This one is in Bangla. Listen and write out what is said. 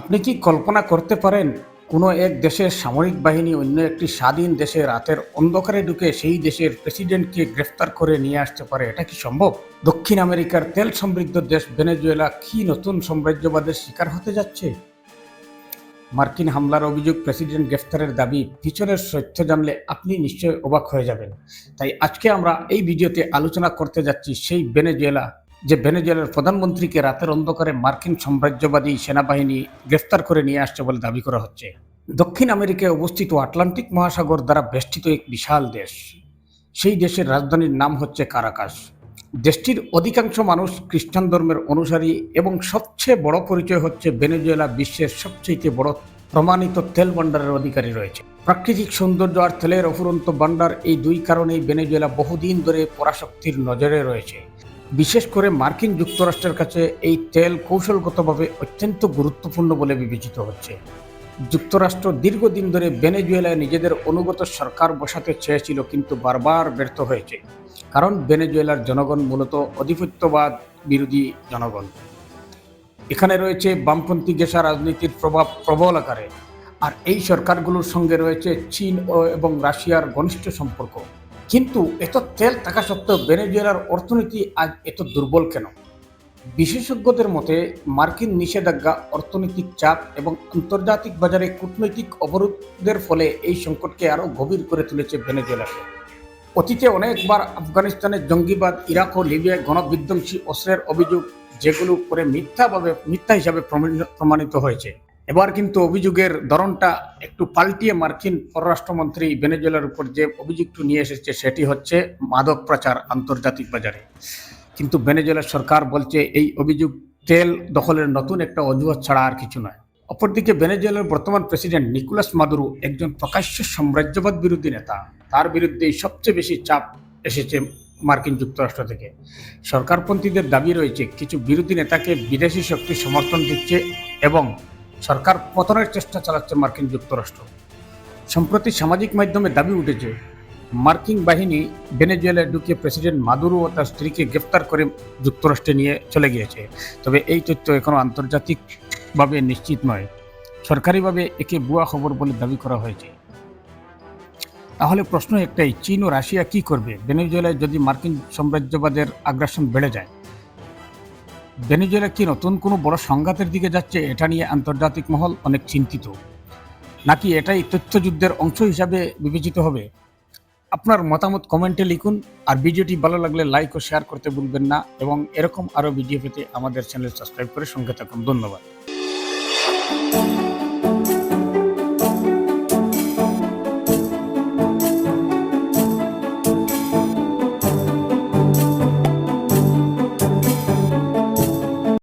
আপনি কি কল্পনা করতে পারেন, কোনো এক দেশের সামরিক বাহিনী অন্য একটি স্বাধীন দেশে রাতের অন্ধকারে ঢুকে সেই দেশের প্রেসিডেন্টকে গ্রেফতার করে নিয়ে আসতে পারে? এটা কি সম্ভব? দক্ষিণ আমেরিকার তেল সমৃদ্ধ দেশ ভেনেজুয়েলা কি নতুন সাম্রাজ্যবাদের শিকার হতে যাচ্ছে? মার্কিন হামলার অভিযোগ প্রেসিডেন্ট গ্রেফতারের দাবি, পিছনের সত্য জানলে আপনি নিশ্চয়ই অবাক হয়ে যাবেন। তাই আজকে আমরা এই ভিডিওতে আলোচনা করতে যাচ্ছি সেই ভেনেজুয়েলা যে ভেনেজুয়েলার প্রধানমন্ত্রীকে রাতের অন্ধকারে মার্কিন সাম্রাজ্যবাদী সেনাবাহিনী গ্রেফতার করে নিয়ে আসছে বলে দাবি করা হচ্ছে। দক্ষিণ আমেরিকায় অবস্থিত আটলান্টিক মহাসাগর দ্বারা বেষ্টিত এক বিশাল দেশ। সেই দেশের রাজধানীর নাম হচ্ছে কারাকাস। দেশটির অধিকাংশ মানুষ খ্রিস্টান ধর্মের অনুসারী এবং সবচেয়ে বড় পরিচয় হচ্ছে ভেনেজুয়েলা বিশ্বের সবচেয়ে বড় প্রমাণিত তেল ভাণ্ডারের অধিকারী রয়েছে। প্রাকৃতিক সৌন্দর্য আর তেলের অফুরন্ত ভাণ্ডার এই দুই কারণেই ভেনেজুয়েলা বহুদিন ধরে পরাশক্তির নজরে রয়েছে। বিশেষ করে মার্কিন যুক্তরাষ্ট্রের কাছে এই তেল কৌশলগতভাবে অত্যন্ত গুরুত্বপূর্ণ বলে বিবেচিত হচ্ছে। যুক্তরাষ্ট্র দীর্ঘদিন ধরে ভেনেজুয়েলায় নিজেদের অনুগত সরকার বসাতে চেয়েছিল, কিন্তু বারবার ব্যর্থ হয়েছে। কারণ ভেনেজুয়েলার জনগণ মূলত আধিপত্যবাদ বিরোধী জনগণ। এখানে রয়েছে বামপন্থী গেসা রাজনীতির প্রভাব প্রবল আকারে। আর এই সরকারগুলোর সঙ্গে রয়েছে চীন ও এবং রাশিয়ার ঘনিষ্ঠ সম্পর্ক। কিন্তু এত তেল থাকা সত্ত্বেও ভেনেজুয়েলার অর্থনীতি আজ এত দুর্বল কেন? বিশেষজ্ঞদের মতে, মার্কিন নিষেধাজ্ঞা, অর্থনৈতিক চাপ এবং আন্তর্জাতিক বাজারে কূটনৈতিক অবরোধের ফলে এই সংকটকে আরও গভীর করে তুলেছে ভেনেজুয়েলাকে অতীতে অনেকবার আফগানিস্তানের জঙ্গিবাদ, ইরাক ও লিবিয়ায় গণবিধ্বংসী অস্ত্রের অভিযোগ, যেগুলো করে মিথ্যাভাবে, মিথ্যা হিসাবে প্রমাণিত হয়েছে। এবার কিন্তু অভিযোগের ধরনটা একটু পাল্টিয়ে মার্কিন পররাষ্ট্রমন্ত্রী ভেনেজুয়েলার উপর যে অভিযোগটি নিয়ে এসেছে, সেটি হচ্ছে মাদক প্রচার আন্তর্জাতিক বাজারে। কিন্তু ভেনেজুয়েলার সরকার বলছে, এই অভিযোগ তেল দখলের নতুন একটা অজুহাত ছাড়া আর কিছু নয়। অপরদিকে ভেনেজুয়েলার বর্তমান প্রেসিডেন্ট নিকোলাস মাদুরো একজন প্রকাশ্য সাম্রাজ্যবাদ বিরোধী নেতা। তার বিরুদ্ধে সবচেয়ে বেশি চাপ এসেছে মার্কিন যুক্তরাষ্ট্র থেকে। সরকারপন্থীদের দাবি রয়েছে, কিছু বিরোধী নেতাকে বিদেশি শক্তি সমর্থন দিচ্ছে এবং সরকার পতনের চেষ্টা চালাচ্ছে মার্কিন যুক্তরাষ্ট্র। সম্প্রতি সামাজিক মাধ্যমে দাবি উঠেছে, মার্কিন বাহিনী ভেনেজুয়েলায় ঢুকে প্রেসিডেন্ট মাদুরো ও তার স্ত্রীকে গ্রেফতার করে যুক্তরাষ্ট্রে নিয়ে চলে গিয়েছে। তবে এই তথ্য এখনও আন্তর্জাতিকভাবে নিশ্চিত নয়। সরকারিভাবে একে ভুয়া খবর বলে দাবি করা হয়েছে। তাহলে প্রশ্ন একটাই, চীন ও রাশিয়া কি করবে? ভেনেজুয়েলায় যদি মার্কিন সাম্রাজ্যবাদের আগ্রাসন বেড়ে যায় ভেনেজুয়েলা কি নতুন কোনো বড় সংঘাতের দিকে যাচ্ছে এটা নিয়ে আন্তর্জাতিক মহল অনেক চিন্তিত। নাকি এটাই তথ্যযুদ্ধের অংশ হিসাবে বিবেচিত হবে? আপনার মতামত কমেন্টে লিখুন, আর ভিডিওটি ভালো লাগলে লাইক ও শেয়ার করতে ভুলবেন না, এবং এরকম আরও ভিডিও পেতে আমাদের চ্যানেল সাবস্ক্রাইব করে সঙ্গে থাকুন। ধন্যবাদ।